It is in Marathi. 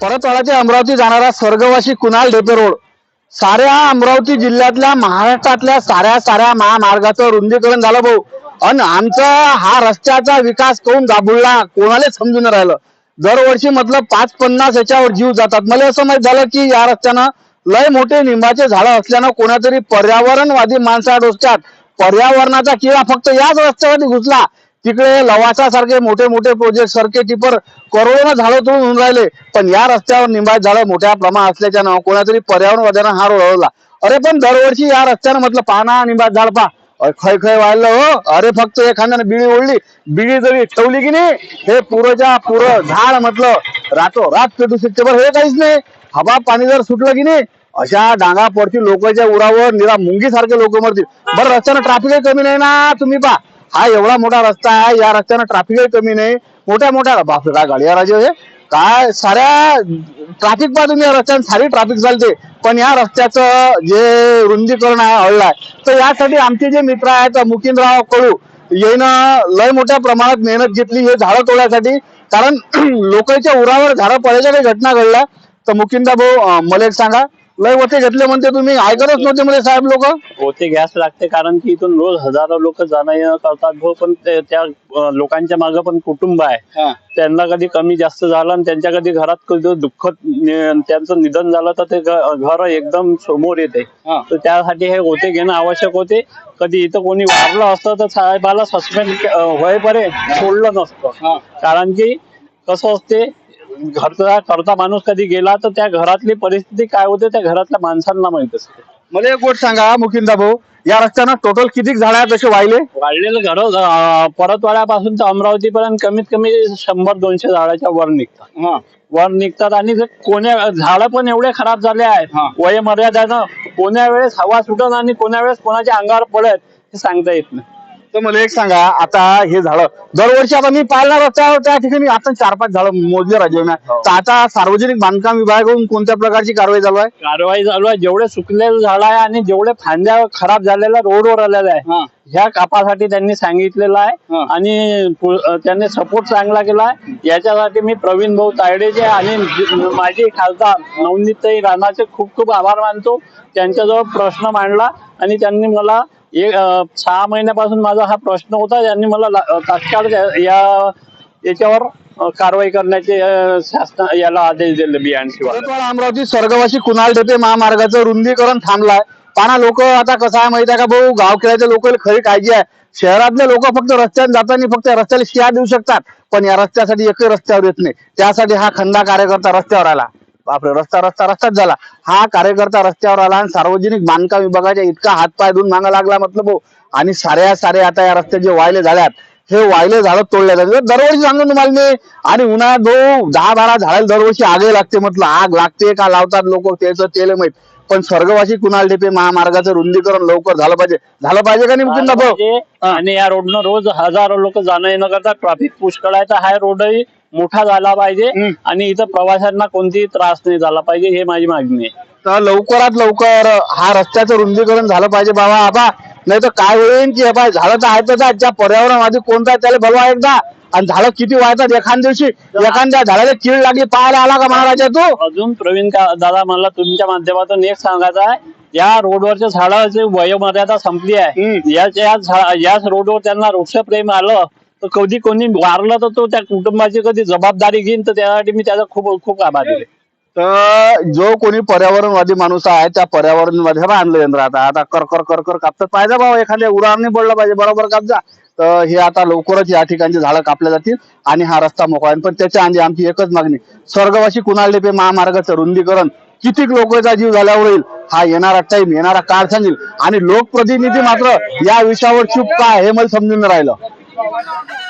परतवाडा ते अमरावती जाणारा स्वर्गवासी कुणाल ढेपे रोड. साऱ्या अमरावती जिल्ह्यातल्या महाराष्ट्रातल्या साऱ्या साऱ्या महामार्गाचं रुंदीकरण झालं भाऊ. अन आमचा हा रस्त्याचा विकास करून दाबुळला कोणालाच समजून राहिलं. दरवर्षी मतलब पाच पन्नास याच्यावर जीव जातात. मला असं माहीत झालं की या रस्त्यानं लय मोठे निंबाचे झाडं असल्यानं कोणातरी पर्यावरणवादी माणसा डोसक्यात पर्यावरणाचा किडा फक्त याच रस्त्यावरती घुसला. तिकडे लवासा सारखे मोठे मोठे प्रोजेक्ट सारखे टिपर करोडोनं झाडं तोडून होऊन राहिले. पण या रस्त्यावर निंबाच झाडं मोठ्या प्रमाणात असल्याच्यानं कोणातरी पर्यावरणवाद्यानं हा रोड अरे पण दरवर्षी या रस्त्यानं म्हटलं पाना निंबाच झाड पा खय खय वाढलं हो. अरे फक्त एखाद्यानं बिळी ओढली. बिळी जरी ठेवली की नाही हे पुरच्या पुरं झाड म्हटलं रातो रात पेटू शकते. पण हे काहीच नाही. हवा पाणी जर सुटलं की नाही अशा डांगा पडतील लोकांच्या उरावर निरा मुंगी सारखे लोक मरतील. बरं रस्त्यानं ट्रॅफिकही कमी नाही ना तुम्ही पा हा एवढा मोठा रस्ता आहे या रस्त्यानं ट्रॅफिकही कमी नाही. मोठ्या मोठ्या बापरे काय गाडी राजे हे? काय साऱ्या ट्रॅफिक पा या रस्त्यानं सारी ट्रॅफिक चालते. पण या रस्त्याचं जे रुंदीकरण आहे हळलं तर यासाठी आमचे जे मित्र आहेत मुकिंदराव कळू येणं लय मोठ्या प्रमाणात मेहनत घेतली हे झाडं तोडण्यासाठी. कारण लोकांच्या उरावर झाडं पडायच्या काही घटना घडल्या. तर मुकिंदा भाऊ मला सांगा. लय होते घेतले म्हणते तुम्ही? ऐकतच नव्हते म्हणजे साहेब लोक. होते गॅस लागते कारण की इथून रोज हजारो लोक जाणं येणं करतात. भाऊ पण ते- त्या अं, लोकांच्या मागे पण कुटुंब आहे. त्यांना कधी कमी जास्त झालं आणि त्यांच्या कधी घरात कधी दुःख नि- त्यांचं निधन झालं तर ते घ- घर एकदम समोर येते. तर त्यासाठी हे होते घेणं आवश्यक होते. कधी इथं कोणी वारलं असतं तर साहेबाला सस्पेंड होईपर्यंत सोडलं नसतं. कारण की कसं असते घरचा करता माणूस कधी गेला तर त्या घरातली परिस्थिती काय होते त्या घरातल्या माणसांना माहीत असते. मला एक गोष्ट सांगा मुकिंदा भाऊ या रस्त्यानं टोटल किती झाड आहेत तसे वाहिले? वाढलेलं घर परतवाड्यापासून तर अमरावती पर्यंत कमीत कमी शंभर दोनशे झाडाच्या वर निघतात. वर निघतात आणि कोण्या झाडं पण एवढे खराब झाले. आहेत वय मर्यादानं कोण्या वेळेस हवा सुटत आणि कोण्या वेळेस कोणाच्या अंगावर पडत हे सांगता येत नाही. तर मला एक सांगा आता हे झालं दरवर्षी आता मी रस्त्यावर त्या ठिकाणी आता चार पाच झाडं मोजले राजे हो. तर आता सार्वजनिक बांधकाम विभागाकडून कोणत्या प्रकारची कारवाई चालू आहे? कारवाई चालू आहे. जेवढे सुकलेले झाड आहे आणि जेवढे फांद्या खराब झालेल्या रोडवर आलेल्या आहे ह्या कापासाठी त्यांनी सांगितलेलं. आहे आणि त्यांनी सपोर्ट चांगला केला आहे. याच्यासाठी मी प्रवीण भाऊ तायडेचे आणि माजी खासदार नवनीतताई राणाचे खूप खूप आभार मानतो. त्यांच्याजवळ प्रश्न मांडला आणि त्यांनी मला एक सहा महिन्यापासून माझा हा प्रश्न होता यांनी मला तात्काळ या याच्यावर कारवाई करण्याचे शासन याला आदेश दिले बियाणशिवाय अमरावती स्वर्गवासी कुणाल ढेपे महामार्गाचं रुंदीकरण थांबलाय. पाना लोक आता कसं आहे माहिती आहे का भाऊ गावखेड्याच्या लोक खरी काळजी आहे. शहरातले लोक फक्त रस्त्याने जाताना फक्त रस्त्याला शिया देऊ शकतात पण या रस्त्यासाठी एकही रस्त्यावर येत नाही. त्यासाठी हा खंदा कार्यकर्ता रस्त्यावर आला. बापरे रस्ता रस्ता रस्ताच झाला. हा कार्यकर्ता रस्त्यावर आला आणि सार्वजनिक बांधकाम विभागाच्या इतका हातपाय धुवून मागा लागला म्हटलं भाऊ. आणि साऱ्या साऱ्या आता या रस्त्यात जे वायले झाल्यात हे वायले झाडं तोडले जातात. म्हणजे दरवर्षी सांगून तुम्हाला मी. आणि उन्हाळ्यात भाऊ दहा बारा झाडाला दरवर्षी आगे लागते म्हटलं. आग लागते का लावतात लोक? त्याचं तेल माहीत. पण स्वर्गवासी कुणाल ढेपे महामार्गाचं रुंदीकरण लवकर झालं पाहिजे. झालं पाहिजे का नाही मुकुंद भाऊ? आणि या रोडनं रोज हजारो लोक जाणं येणं करतात. ट्रॅफिक पुष्कळ आहे तर हा रोडही मोठा झाला पाहिजे. आणि इथं प्रवाशांना कोणतीही त्रास नाही झाला पाहिजे हे माझी मागणी आहे. तर लवकरात लवकर हा रस्त्याचं रुंदीकरण झालं पाहिजे बाबा आबा. नाही तर काय होईल की पाय झाडं तर आहेतच आहेत. ज्या पर्यावरणवादी कोणता आहे त्याला भरवा एकदा. आणि झाडं किती वाढतात एखाद्या दिवशी? एखाद्या झाडाला कीड लागली पाहायला आला का महाराजा तू? अजून प्रवीण का दादा मला तुमच्या माध्यमातून एक सांगायचं आहे. या रोडवरच्या झाडाची वयोमर्यादा संपली आहे. याच रोडवर त्यांना वृक्षप्रेम आलं. तर कधी कोणी वारला तर तो त्या कुटुंबाची कधी जबाबदारी घेईन तर त्यासाठी मी त्याचा खूप खूप आभारी आहे तर जो कोणी पर्यावरणवादी माणूस आहे त्या पर्यावरणवादी आणलं यंत्र आता. आता कर कर कर कर कापतात. पाहिजे भाऊ एखाद्या उराने पडलं पाहिजे बरोबर कापजा तर हे आता लवकरच या ठिकाणची झाडं कापल्या जातील आणि हा रस्ता मोकळा पण त्याच्या आधी आमची एकच मागणी स्वर्गवासी कुणाल ढेपे महामार्गाचं रुंदीकरण कितीक लोकांचा जीव झाल्यावर होईल हा येणारा टाइम येणारा काळ सांगेल. आणि लोकप्रतिनिधी मात्र या विषयावर चूप काय हे मला समजून राहिलं. Bawa.